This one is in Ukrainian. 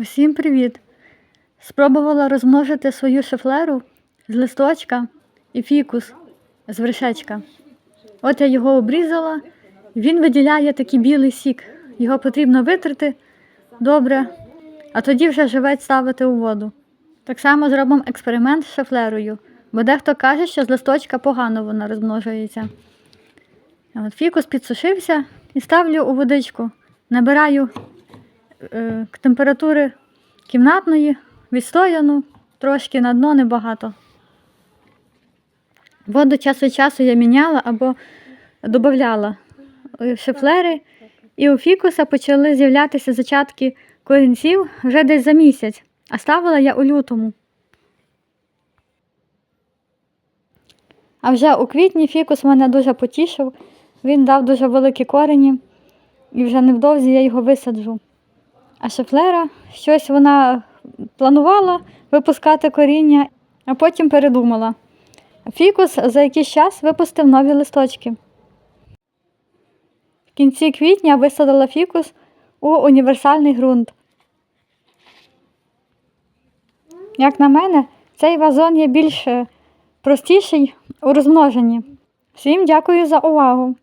Усім привіт! Спробувала розмножити свою шефлеру з листочка і фікус з вершечка. От я його обрізала, він виділяє такий білий сік. Його потрібно витерти добре, а тоді вже живець ставити у воду. Так само зробимо експеримент з шефлерою, бо дехто каже, що з листочка погано вона розмножується. От фікус підсушився і ставлю у водичку. Набираю температури кімнатної, відстояну, трошки на дно небагато. Воду час від часу я міняла або додавала в шефлери, і у фікуса почали з'являтися зачатки корінців вже десь за місяць, а ставила я у лютому. А вже у квітні фікус мене дуже потішив, він дав дуже великі корені, і вже невдовзі я його висаджу. А шефлера щось вона планувала випускати коріння, а потім передумала. Фікус за якийсь час випустив нові листочки. В кінці квітня висадила фікус у універсальний ґрунт. Як на мене, цей вазон є більш простіший у розмноженні. Всім дякую за увагу!